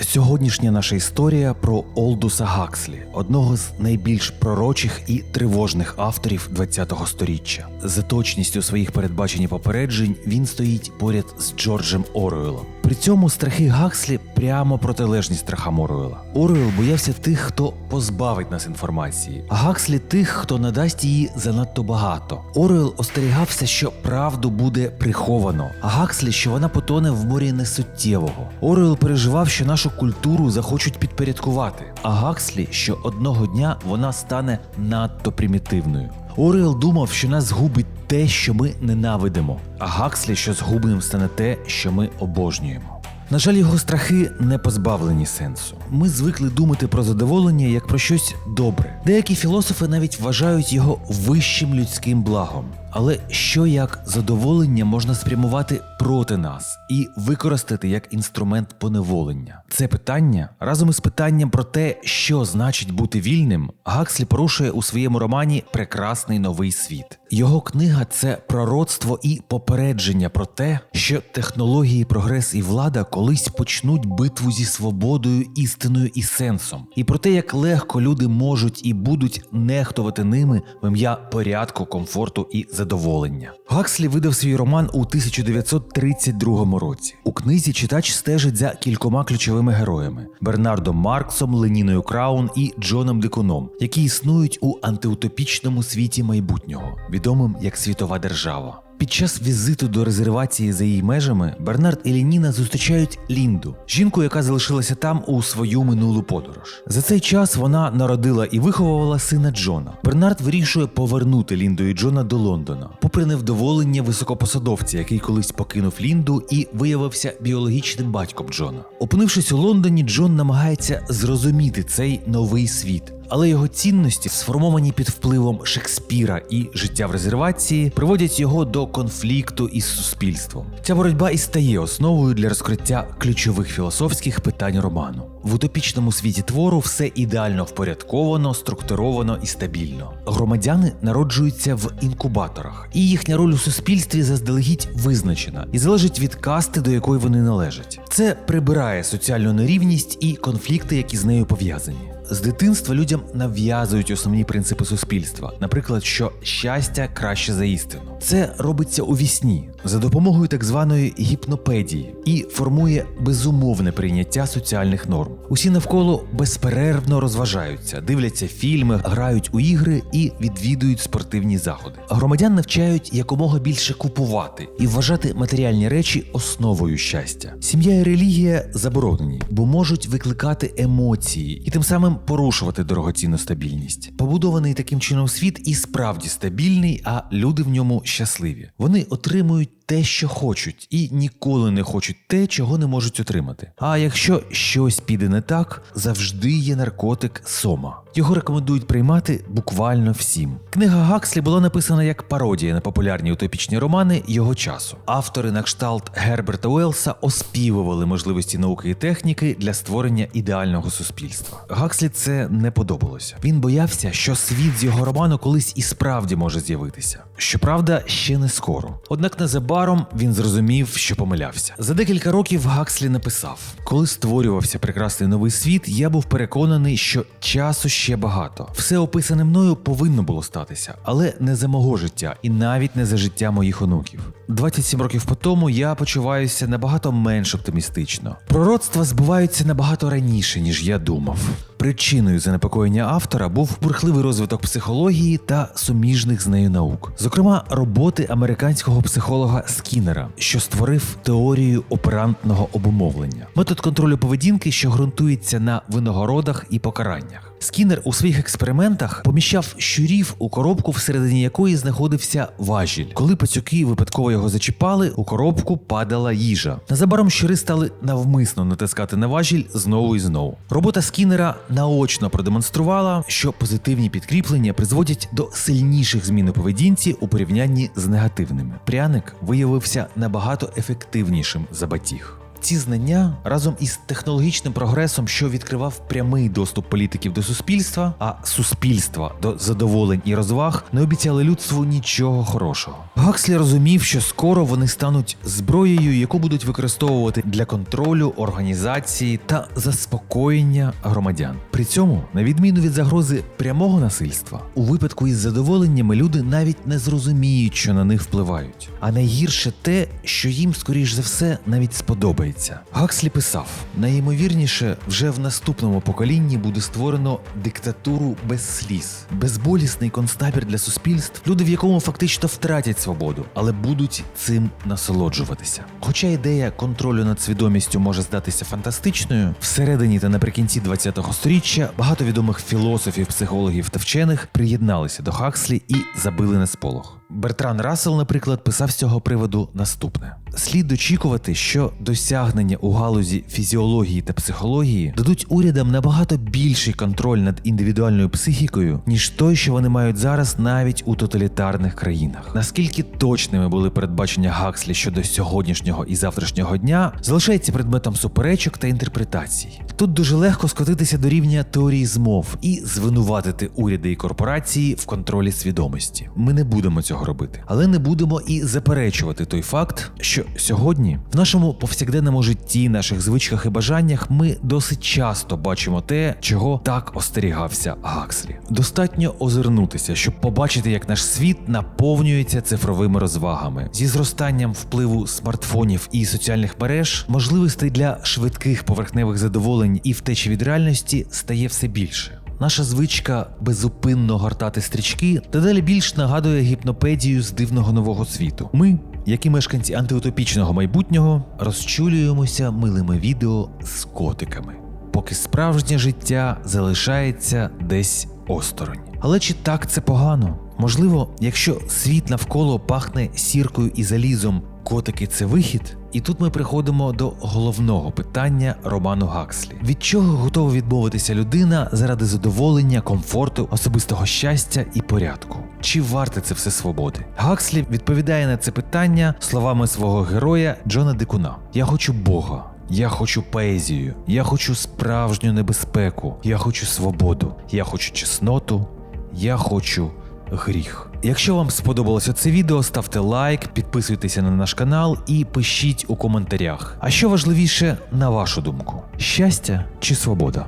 Сьогоднішня наша історія про Олдуса Гакслі, одного з найбільш пророчих і тривожних авторів ХХ століття. За точністю своїх передбачень і попереджень він стоїть поряд з Джорджем Оруелом. При цьому страхи Гакслі прямо протилежні страхам Оруела. Оруел боявся тих, хто позбавить нас інформації, а Гакслі тих, хто надасть її занадто багато. Оруел остерігався, що правду буде приховано, а Гакслі, що вона потоне в морі несуттєвого. Оруел переживав, що нашу культуру захочуть підпорядкувати, а Гакслі, що одного дня вона стане надто примітивною. Орел думав, що нас згубить те, що ми ненавидимо, а Гакслі, що згубним стане те, що ми обожнюємо. На жаль, його страхи не позбавлені сенсу. Ми звикли думати про задоволення як про щось добре. Деякі філософи навіть вважають його вищим людським благом. Але що як задоволення можна спрямувати проти нас і використати як інструмент поневолення? Це питання разом із питанням про те, що значить бути вільним, Гакслі порушує у своєму романі Прекрасний новий світ. Його книга це пророцтво і попередження про те, що технології, прогрес і влада колись почнуть битву зі свободою, істиною і сенсом, і про те, як легко люди можуть і будуть нехтувати ними в ім'я порядку, комфорту і задоволення. Гакслі видав свій роман у 1932 році. У книзі читач стежить за кількома ключовими героями: Бернардом Марксом, Леніною Краун і Джоном Дикуном, які існують у антиутопічному світі майбутнього, відомим як світова держава. Під час візиту до резервації за її межами Бернард і Леніна зустрічають Лінду, жінку, яка залишилася там у свою минулу подорож. За цей час вона народила і виховувала сина Джона. Бернард вирішує повернути Лінду і Джона до Лондона, попри невдоволення високопосадовця, який колись покинув Лінду і виявився біологічним батьком Джона. Опинившись у Лондоні, Джон намагається зрозуміти цей новий світ. Але його цінності, сформовані під впливом Шекспіра і життя в резервації, приводять його до конфлікту із суспільством. Ця боротьба і стає основою для розкриття ключових філософських питань роману. В утопічному світі твору все ідеально впорядковано, структуровано і стабільно. Громадяни народжуються в інкубаторах, і їхня роль у суспільстві заздалегідь визначена і залежить від касти, до якої вони належать. Це прибирає соціальну нерівність і конфлікти, які з нею пов'язані. З дитинства людям нав'язують основні принципи суспільства, наприклад, що щастя краще за істину. Це робиться у вісні за допомогою так званої гіпнопедії і формує безумовне прийняття соціальних норм. Усі навколо безперервно розважаються, дивляться фільми, грають у ігри і відвідують спортивні заходи. Громадян навчають якомога більше купувати і вважати матеріальні речі основою щастя. Сім'я і релігія заборонені, бо можуть викликати емоції і тим самим порушувати дорогоцінну стабільність. Побудований таким чином світ і справді стабільний, а люди в ньому щасливі. Вони отримують те, що хочуть, і ніколи не хочуть те, чого не можуть отримати. А якщо щось піде не так, завжди є наркотик сома. Його рекомендують приймати буквально всім. Книга Гакслі була написана як пародія на популярні утопічні романи його часу. Автори на кшталт Герберта Уелса оспівували можливості науки і техніки для створення ідеального суспільства. Гакслі це не подобалося. Він боявся, що світ з його роману колись і справді може з'явитися. Щоправда, ще не скоро. Однак незабаром він зрозумів, що помилявся. За декілька років Гакслі написав: коли створювався прекрасний новий світ, я був переконаний, що часу ще багато. Все описане мною повинно було статися, але не за мого життя і навіть не за життя моїх онуків. 27 років по тому я почуваюся набагато менш оптимістично. Пророцтва збуваються набагато раніше, ніж я думав. Причиною занепокоєння автора був бурхливий розвиток психології та суміжних з нею наук, зокрема роботи американського психолога Скіннера, що створив теорію оперантного обумовлення, метод контролю поведінки, що ґрунтується на винагородах і покараннях. Скіннер у своїх експериментах поміщав щурів у коробку, всередині якої знаходився важіль. Коли пацюки випадково його зачіпали, у коробку падала їжа. Незабаром щури стали навмисно натискати на важіль знову і знову. Робота Скіннера наочно продемонструвала, що позитивні підкріплення призводять до сильніших змін у поведінці у порівнянні з негативними. Пряник виявився набагато ефективнішим за батіг. Ці знання разом із технологічним прогресом, що відкривав прямий доступ політиків до суспільства, а суспільства до задоволень і розваг, не обіцяли людству нічого хорошого. Гакслі розумів, що скоро вони стануть зброєю, яку будуть використовувати для контролю, організації та заспокоєння громадян. При цьому, на відміну від загрози прямого насильства, у випадку із задоволеннями люди навіть не зрозуміють, що на них впливають. А найгірше те, що їм, скоріш за все, навіть сподобається. Гакслі писав: найімовірніше, вже в наступному поколінні буде створено диктатуру без сліз, безболісний концтабір для суспільств, люди в якому фактично втратять свободу, але будуть цим насолоджуватися. Хоча ідея контролю над свідомістю може здатися фантастичною, всередині та наприкінці ХХ століття багато відомих філософів, психологів та вчених приєдналися до Хакслі і забили на сполох. Бертран Рассел, наприклад, писав з цього приводу наступне: слід очікувати, що досягнення у галузі фізіології та психології дадуть урядам набагато більший контроль над індивідуальною психікою, ніж той, що вони мають зараз навіть у тоталітарних країнах. Наскільки точними були передбачення Гакслі щодо сьогоднішнього і завтрашнього дня, залишається предметом суперечок та інтерпретацій. Тут дуже легко скотитися до рівня теорії змов і звинуватити уряди і корпорації в контролі свідомості. Ми не будемо робити, але не будемо і заперечувати той факт, що сьогодні в нашому повсякденному житті, наших звичках і бажаннях ми досить часто бачимо те, чого так остерігався Гакслі. Достатньо озирнутися, щоб побачити, як наш світ наповнюється цифровими розвагами зі зростанням впливу смартфонів і соціальних мереж, можливостей для швидких поверхневих задоволень і втечі від реальності стає все більше. Наша звичка безупинно гортати стрічки дедалі більш нагадує гіпнопедію з дивного нового світу. Ми, як і мешканці антиутопічного майбутнього, розчулюємося милими відео з котиками, поки справжнє життя залишається десь осторонь. Але чи так це погано? Можливо, якщо світ навколо пахне сіркою і залізом, котики це вихід. І тут ми приходимо до головного питання роману Гакслі: від чого готова відмовитися людина заради задоволення, комфорту, особистого щастя і порядку? Чи варте це все свободи? Гакслі відповідає на це питання словами свого героя Джона Дикуна: Я хочу Бога. Я хочу поезію, я хочу справжню небезпеку, я хочу свободу, я хочу чесноту, я хочу гріх. Якщо вам сподобалося це відео, ставте лайк, підписуйтеся на наш канал і пишіть у коментарях. А що важливіше, на вашу думку: щастя чи свобода?